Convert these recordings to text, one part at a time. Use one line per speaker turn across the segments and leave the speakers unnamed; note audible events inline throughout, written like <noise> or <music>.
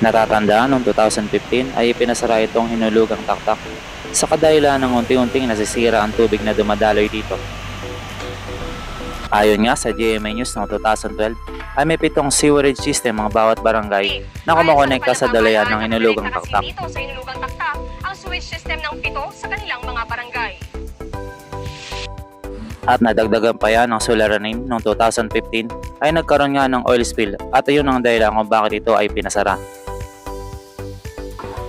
Natatandaan noong 2015 ay ipinasara itong hinulugang taktak sa kadahilan ng unti-unting nasisira ang tubig na dumadaloy dito. Ayon nga sa GMA News noong 2012 ay may pitong sewerage system ang bawat barangay na kumokonekta sa dalayan ng hinulugang taktak.
Dito sa hinulugang taktak, ang sewage system ng pito sa kanilang mga barangay.
At nadagdagan pa yan ng suliranin noong 2015 ay nagkaroon nga ng oil spill at ayun ang dahilan kung bakit ito ay pinasara.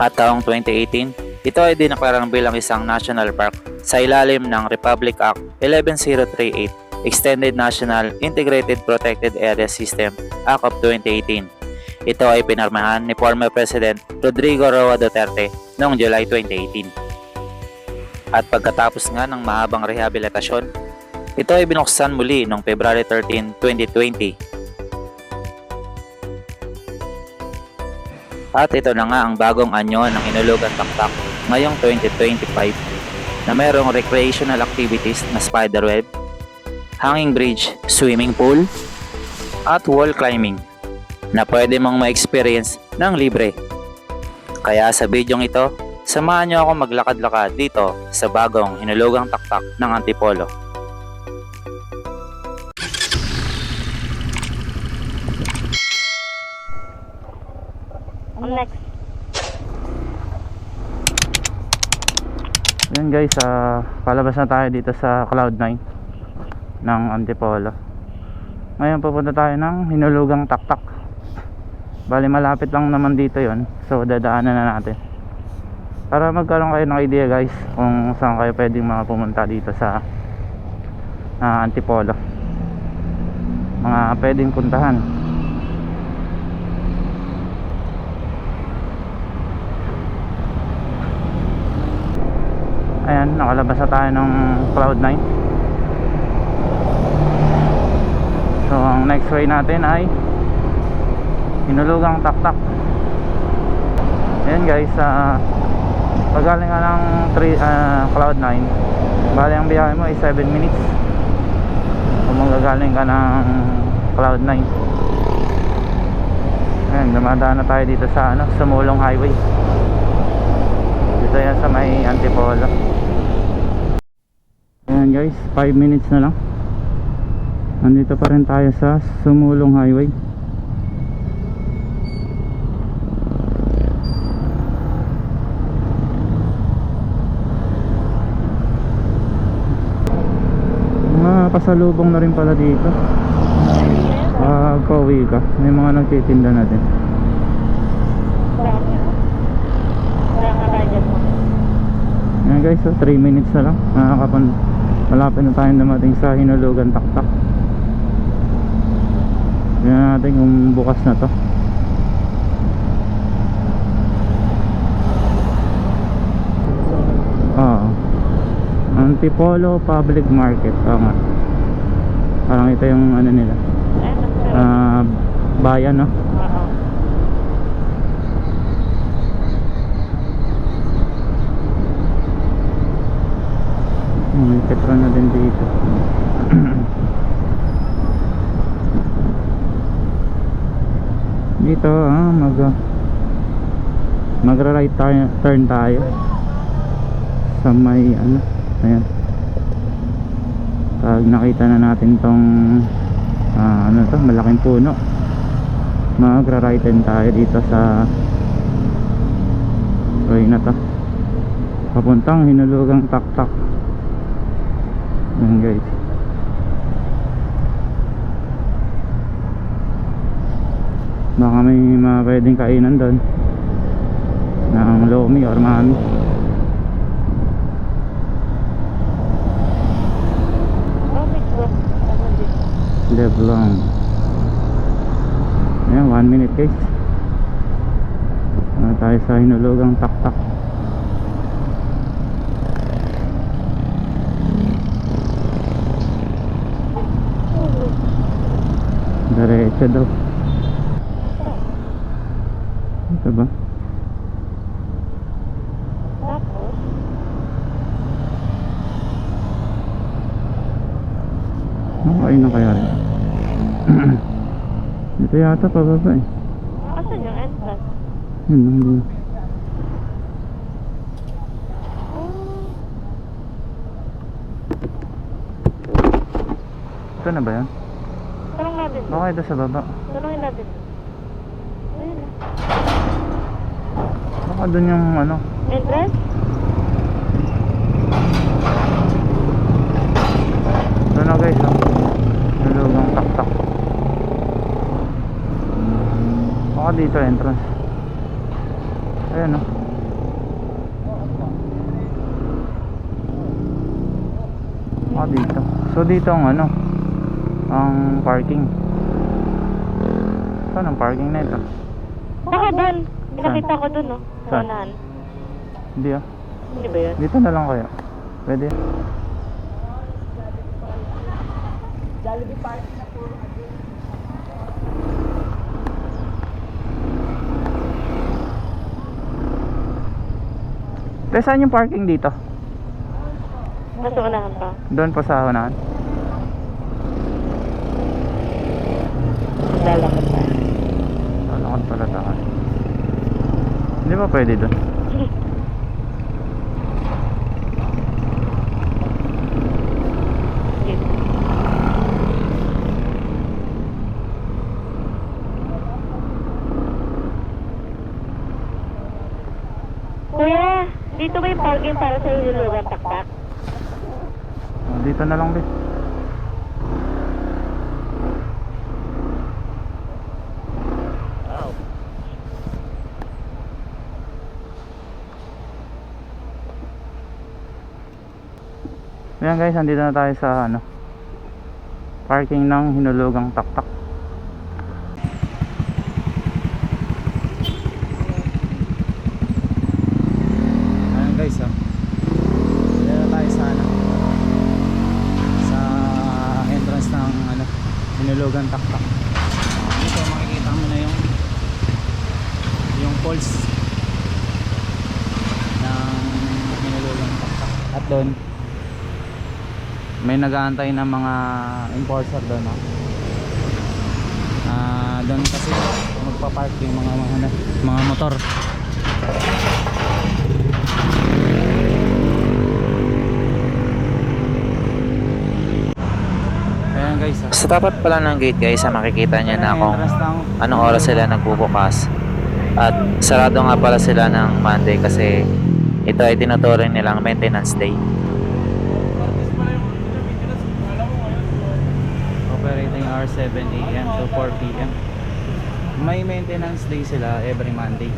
At taong 2018, ito ay dineklarang bilang isang national park sa ilalim ng Republic Act 11038 Extended National Integrated Protected Area System Act of 2018. Ito ay pinarmahan ni former President Rodrigo Roa Duterte noong July 2018. At pagkatapos nga ng mahabang rehabilitasyon, ito ay binuksan muli noong February 13, 2020. At ito na nga ang bagong anyo ng Inulugan Taktak ngayong 2025 na mayroong recreational activities na spiderweb, hanging bridge, swimming pool, at wall climbing na pwede mong ma-experience ng libre. Kaya sa bidyong ito, samahan niyo ako maglakad-lakad dito sa bagong Hinulugang Taktak ng Antipolo.
Next.
Yan guys, ah, palabas na tayo dito sa Cloud9 ng Antipolo. Ngayon pupunta tayo ng Hinulugang Taktak. Bali malapit lang naman dito yon So dadaanan na natin. Para magkaroon kayo ng idea guys kung saan kayo pwedeng mga pumunta dito sa ah, Antipolo. Mga pwedeng puntahan. Ayan, nakalabas na tayo ng Cloud9. So, ang next way natin ay Hinulugang Taktak. Ayan guys, uh, pag galing ka ng three, ah, Cloud9, bali ang biyahe mo ay 7 minutes. Kung magagaling ka ng Cloud9. Ayan, dumadaan na tayo dito sa ano, Sumulong Highway. Dito yan sa may Antipolo. Guys, 5 minutes na lang. Nandito pa rin tayo sa Sumulong Highway. Mga pasalubong na rin pala dito. Pag pauwi ka, may mga nagtitinda na din. Ayan guys, so 3 minutes na lang. Nakakapan malapit na tayong dumating sa Hinulugan Taktak. Tingnan natin kung bukas na to. Oo. Antipolo Public Market. Oo nga. Parang ito yung ano nila. Ah, bayan no? May petro na din dito. dito ah, mag magra right turn tayo. Sa may ano ayan. Pag nakita na natin tong ah, ano to malaking puno. Magra right turn tayo dito sa way na to. Papuntang hinulugang taktak yan guys baka may mga pwedeng kainan doon. Ng lomi or mami live long ayan 1 minute guys. Ano tayo sa hinulugang taktak daw ito ba Okay na kaya rin. <clears throat> Dito yata pababa eh.
Asan yung entrance?
Yun lang din. Ito na ba yan?
Natin.
Baka ito sa baba.
Tanongin natin. Ayun.
Baka dun yung ano.
Entrance?
Ito na guys oh. Nalugang taktak. Baka dito entrance. Ayan oh. Baka dito. So dito ang ano. Ang parking. Saan ang parking na ito?
Baka doon. Pinakita ko doon, no? Sa
Saan?
unahan.
Hindi ah.
Hindi ba yun?
Dito na lang kaya. Pwede. Te, saan yung parking dito?
Nasa unahan pa.
Doon po sa unahan.
Pa.
Lalakad pala tayo. Hindi ba pwede doon?
Dito. Kuya, dito ba yung parking para sa ilulugan taktak?
Oh, dito na lang din. Ayan guys, andito na tayo sa ano parking ng hinulugang taktak. Ayan guys, oh. Ayan na tayo sa ano sa entrance ng ano hinulugan taktak. Dito makikita mo na yung yung pulse ng hinulugan taktak. At doon may nag-aantay ng mga enforcer doon no? Ah, doon kasi magpa-park yung mga mga, mga motor. Ayan guys. ah.
Sa tapat pala ng gate guys, ah, makikita niyo na kung anong oras sila nagbubukas. At sarado nga pala sila ng Monday kasi ito ay tinuturing nilang maintenance day.
Operating hour 7 a.m. to 4 p.m. May maintenance day sila every Monday.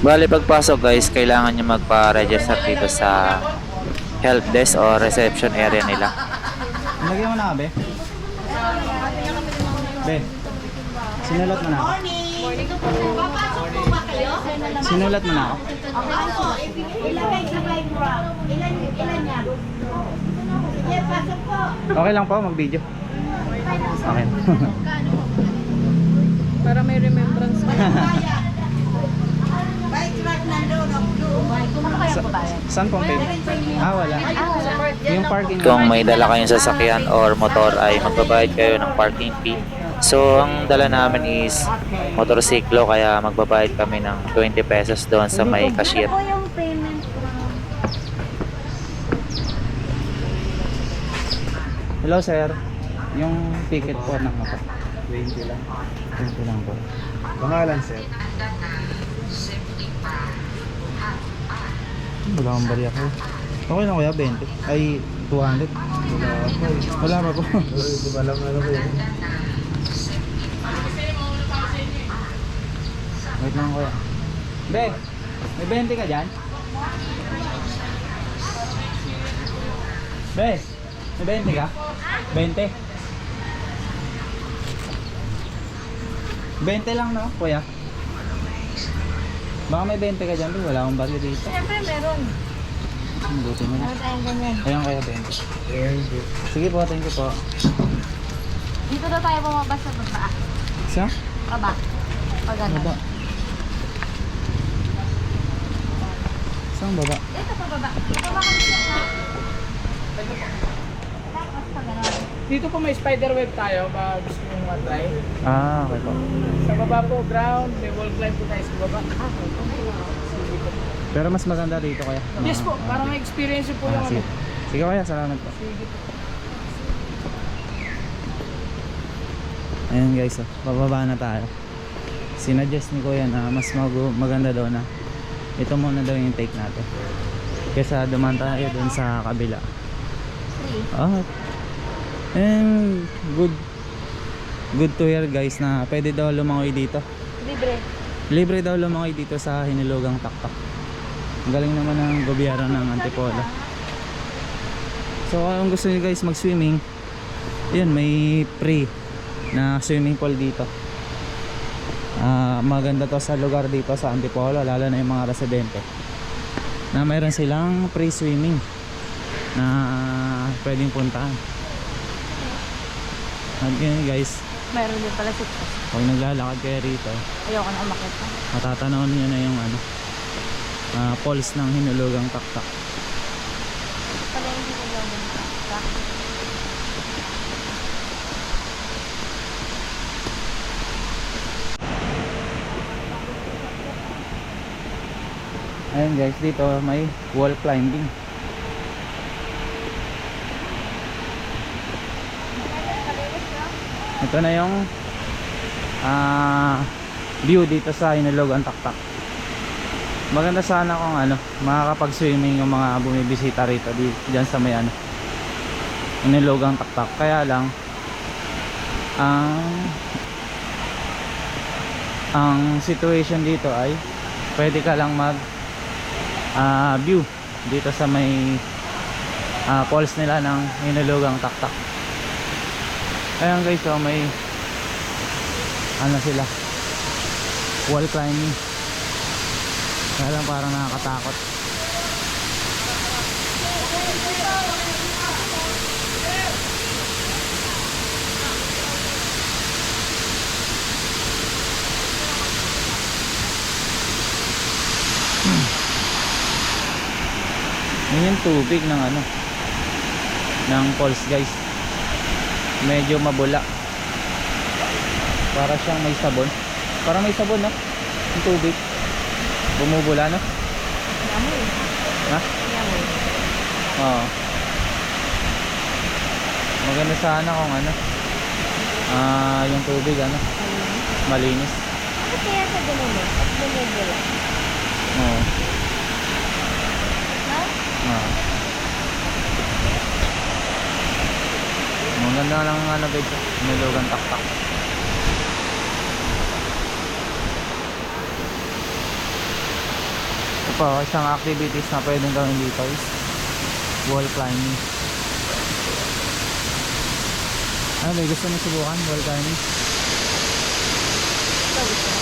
Bali pagpasok guys, kailangan nyo magpa-register dito sa help desk o reception area nila.
Lagyan mo na, be. Be. Sinulat mo na ako. Sinulat mo na ako.
Ilagay sa background. Ilan, ilan yan? Sige, pasok po.
Okay lang po, mag-video. Okay.
Para may remembrance ka.
Bike rack nandun. ang blue.
Sa, saan pong payment? Ah, wala. Yung parking
Kung may dala kayong sasakyan or motor ay magbabayad kayo ng parking fee. So ang dala namin is motorsiklo kaya magbabayad kami ng 20 pesos doon sa may cashier.
Ano po yung payment from...
Hello, sir. Yung ticket po ng motor. 20 lang. 20 lang po.
Pangalan, sir?
Wala akong bariya ko. Okay lang kuya, 20. Ay, 200. Wala pa po.
Hindi ba alam ano
Wait lang kuya. Be, may 20 ka dyan? Be, may 20 ka? 20? 20 lang no, kuya? Baka may 20 ka dyan, Be. wala akong bariya dito.
Siyempre meron.
Ang buti mo na.
Meron tayong ganyan.
Ayan kaya 20. Sige po, thank you po.
Dito na tayo bumaba sa baba.
Sa?
Baba. Pag
Ano
ano.
Saan baba?
Dito pa baba. Baba kami siya. Tapos pa ganun.
Dito po may spider web tayo, baka gusto nyo matry.
Ah, okay po.
Sa baba po, ground, may wall climb po tayo sa baba. Sige.
Pero mas maganda dito kaya.
Yes po, para may experience po yung
Ah,
ano.
sige. Sige kaya, salamat po.
Sige po.
Ayan guys, oh, bababa na tayo. Sinuggest ni Kuya na mas mag- maganda daw na ito muna daw yung take natin. Kesa duman tayo dun sa kabila. Ah. And good good to hear guys na pwede daw lumangoy dito.
Libre.
Libre daw lumangoy dito sa Hinilugang Taktak. Ang galing naman ng gobyerno ng Antipolo. So kung gusto niyo guys mag-swimming, yun may free na swimming pool dito. Ah, maganda to sa lugar dito sa Antipolo, lalo na yung mga residente. Na mayroon silang free swimming na pwedeng puntahan. At yun guys,
Meron din pala si
pag naglalakad kayo rito,
Ayoko na umakit.
matatanaw niyo na yung ano, ah, falls ng Hinulugang Taktak.
Pala hindi ko lang din.
Ayun guys, dito may wall climbing. Ito na yung ah view dito sa Inulog Taktak. Maganda sana kung ano, makakapag-swimming yung mga bumibisita rito di diyan sa may ano Inulog Taktak. Kaya lang ang ang situation dito ay pwede ka lang mag ah, view dito sa may ah, falls nila ng Hinulugang Taktak. Ayan guys so may ano sila? Wall climbing. Kaya lang parang nakakatakot yun yung tubig ng ano ng falls guys. Medyo mabula. Para siyang may sabon. Parang may sabon no? Yung tubig. Bumubula no?
Yamoy.
ha?
Yamoy.
oo. Maganda sana kung ano ah yung tubig ano? Malinis.
Bakit kaya sa eh? At bumubula?
oo Oo maganda lang ano guys nilugan taktak Ito pa, isang activities na pwedeng gawin dito is wall climbing. Ano ba, gusto mo subukan wall climbing?
Gusto mo.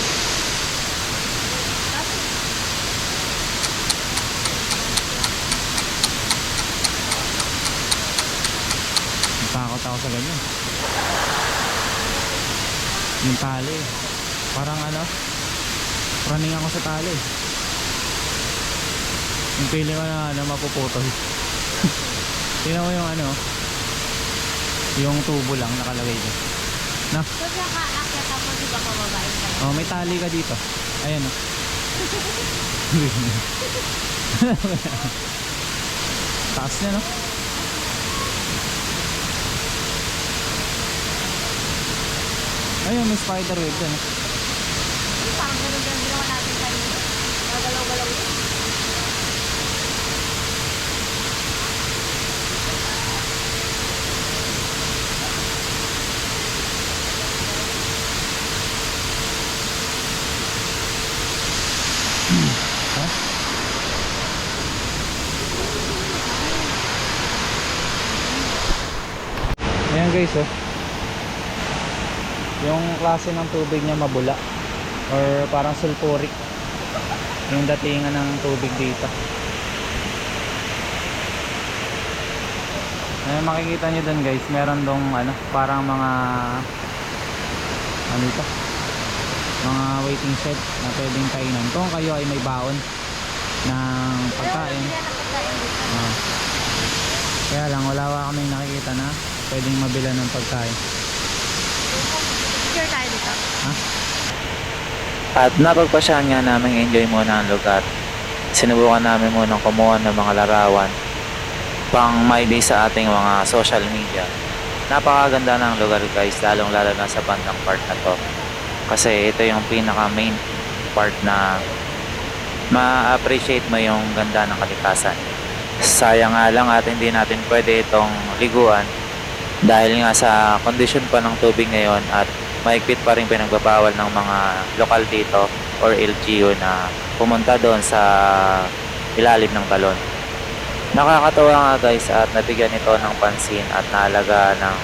Natakot ako sa ganyan. Yung tali. Parang ano, running ako sa tali. Yung pili mo na ano, mapuputol. <laughs> Tingnan mo yung ano, yung tubo lang nakalagay dyan. Na,
So siya kaakyat tapos iba kababae ka lang.
oh, may tali ka dito. Ayan oh. <laughs> <laughs> Taas niya no? Ayun, may spider web dyan. oh.
Parang ganun din ginawa natin kanina. Nagalaw-galaw yun.
Ayan guys oh. Yung klase ng tubig niya mabula or parang sulfuric. Yung datingan ng tubig dito. Ayan makikita nyo dun guys, meron dong ano, parang mga ano ito? Mga waiting shed na pwedeng kainan. Kung kayo ay may baon ng pagkain. Ah. kaya lang wala kaming nakikita na pwedeng mabila ng pagkain.
Dito.
At napagpasyahan nga namin enjoy muna ang lugar. Sinubukan namin munang kumuha ng mga larawan pang may day sa ating mga social media. Napakaganda ng lugar guys, lalong lalo na sa bandang part na to. Kasi ito yung pinaka main part na ma-appreciate mo yung ganda ng kalikasan. Sayang nga lang at hindi natin pwede itong liguan dahil nga sa kondisyon pa ng tubig ngayon at mahigpit pa rin pinagbabawal ng mga lokal dito or LGU na pumunta doon sa ilalim ng balon. Nakakatawa nga guys at nabigyan ito ng pansin at naalaga ng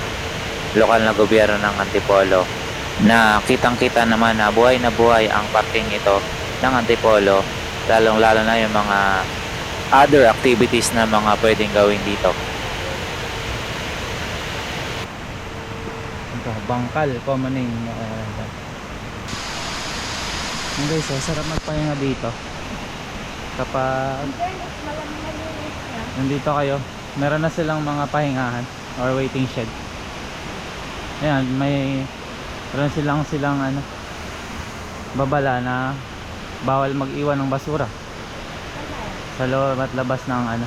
lokal na gobyerno ng Antipolo na kitang kita naman na buhay na buhay ang parking ito ng Antipolo lalong lalo na yung mga other activities na mga pwedeng gawin dito.
Ito, bangkal, common name. Uh, Yung guys, oh, sarap magpahinga dito. Kapag nandito kayo, meron na silang mga pahingahan or waiting shed. Ayan, may meron silang silang ano babala na bawal mag-iwan ng basura. Sa loob at labas ng ano.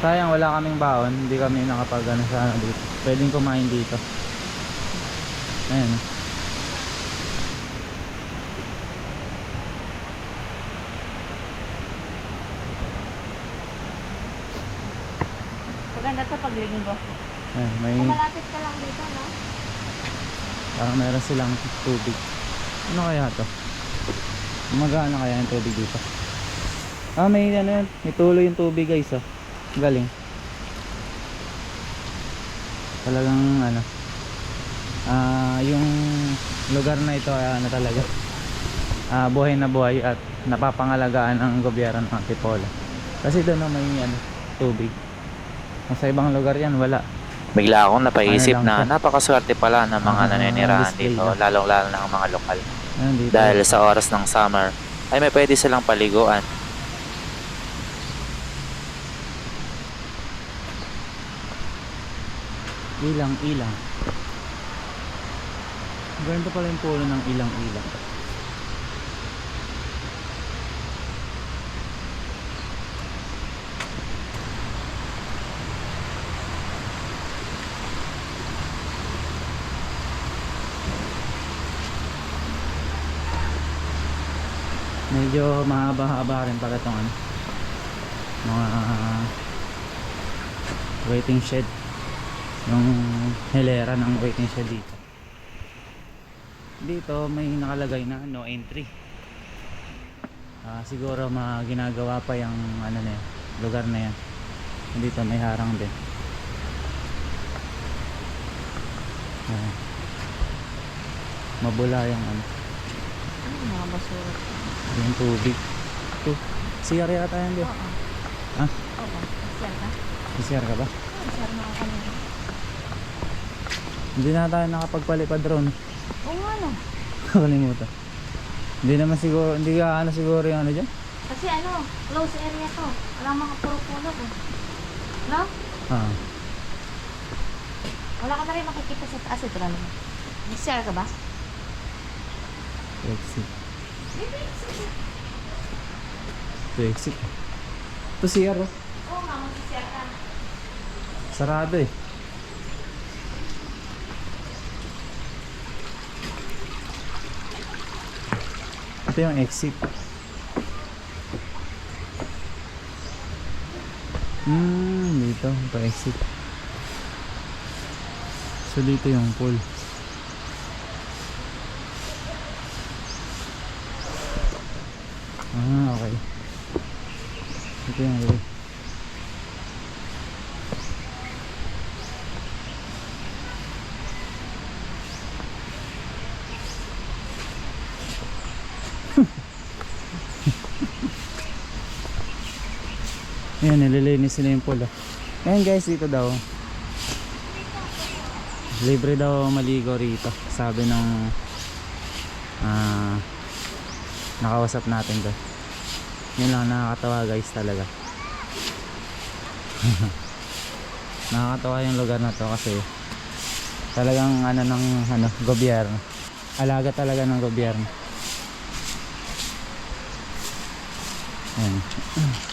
Sayang wala kaming baon. Hindi kami nakapag ano sa ano dito pwedeng kumain dito. Ayan.
Maganda to pag linggo.
ayan may
Malapit ka lang dito, no?
parang meron silang tubig. Ano kaya to? Magana kaya yung tubig dito? Ah may ano yun may tuloy yung tubig guys oh galing talagang ano ah yung lugar na ito ay ano talaga ah buhay na buhay at napapangalagaan ng gobyerno ng Antipolo kasi doon na may ano tubig kung sa ibang lugar yan wala
Bigla akong napaisip
Ano
na
to?
napakaswerte pala ng mga
Ah,
naninirahan dito,
lang.
lalong-lalo na ang mga lokal.
Dito.
Dahil sa oras ng summer, ay may pwede silang paliguan.
Ilang ilang. Ganda pala yung puno ng ilang ilang. Medyo mahaba-haba rin pala itong ano. Mga waiting shed yung hilera ng waiting shed dito dito may nakalagay na no entry Ah, siguro mga ginagawa pa yung ano na yan, lugar na yan dito may harang din Ayan. mabula yung ano
Ano mga basura?
yung tubig ito CR yata yan di
Oo.
Ah?
Oo. Sir ka?
CR ka ba?
Oo, sir na ako kanina.
Hindi na tayo nakapagpalipad drone
Oo nga, no. <laughs>
Nakalimutan. Hindi naman siguro, hindi ka ano siguro yung ano dyan?
Kasi ano, close area to. Walang mga puro-puno ko. No?
Ah.
Wala ka na rin makikita sa taas. Ito lang. Sir ka ba?
Exit. Ito exit. Ito CR oh.
Oo nga, mag-sir ka.
Sarado eh. Ito yung exit. Hmm, dito. Ito exit. So dito yung pool. Ah, okay. Ito yung way. Ayan, yung pool. oh. Ayan guys, dito daw. Libre daw maligo rito. Sabi ng ah nakausap natin doon. Yun lang nakakatawa guys talaga. <laughs> nakakatawa yung lugar na to kasi talagang ano ng ano, gobyerno. Alaga talaga ng gobyerno. Ayan.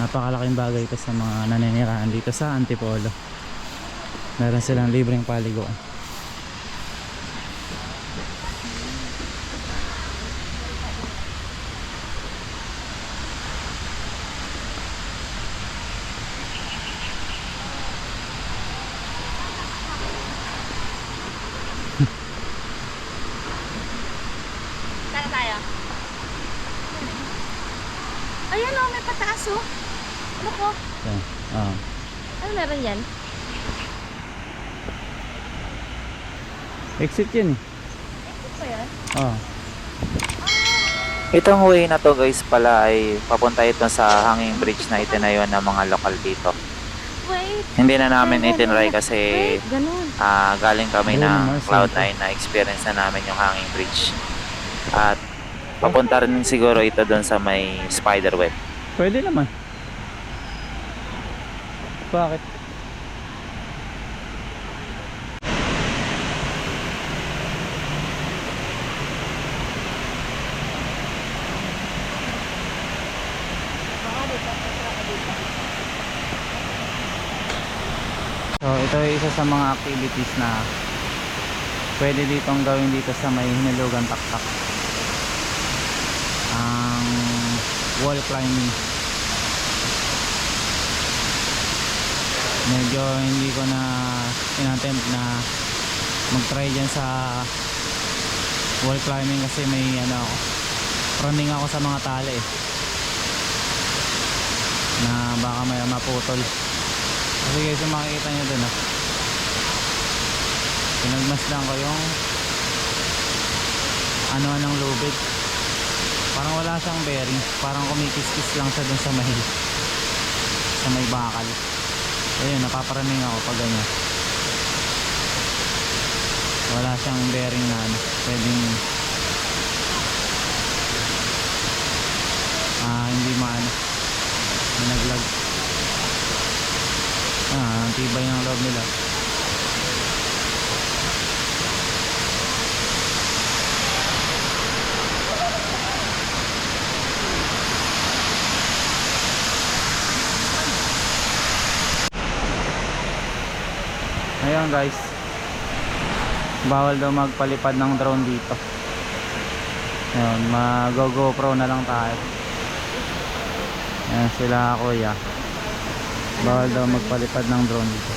Napakalaking bagay ito sa mga naninirahan dito sa Antipolo. Meron silang libreng paliguan.
Sana tayo. Ayan o, may pataas o. Ano ko?
Ayan. Ah.
Ano meron yan?
Exit yun eh.
Ano ba yan?
Oh.
Itong way na to guys pala ay papunta ito sa hanging bridge na itinayo ng mga lokal dito.
Wait.
Hindi na namin itinry kasi
Wait,
ah, galing kami
Ayun
ng
naman,
Cloud9 na experience na namin yung hanging bridge. At papunta rin siguro ito doon sa may spider web.
Pwede naman. Bakit? So ito ay isa sa mga activities na pwede ditong gawin dito sa may Hinalugan Taktak. Ang wall climbing. Medyo hindi ko na inattempt na mag-try dyan sa wall climbing kasi may ano running ako sa mga tali. Eh na baka may maputol. Kasi guys yung makikita nyo dun ah. Pinagmasdan ko yung ano ng lubid. Parang wala siyang bearing. Parang kumikis-kis lang siya dun sa may sa may bakal ayun napaparaning ako pag ganyan. Wala siyang bearing na ano pwedeng ah hindi maano naglag. Ah tibay ng loob nila Ayun guys. Bawal daw magpalipad ng drone dito. Ayun, mag GoPro na lang tayo. Ayan sila kuya. Bawal daw magpalipad ng drone dito.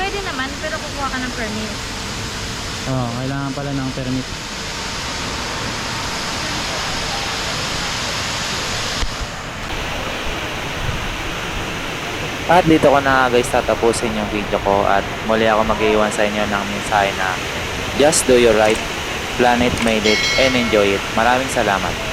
Pwede naman, pero kukuha ka ng permit.
Oh, kailangan pala ng permit.
At dito ko na guys tatapusin yung video ko at muli ako mag-iwan sa inyo ng mensahe na just do your right, planet made it, and enjoy it. Maraming salamat.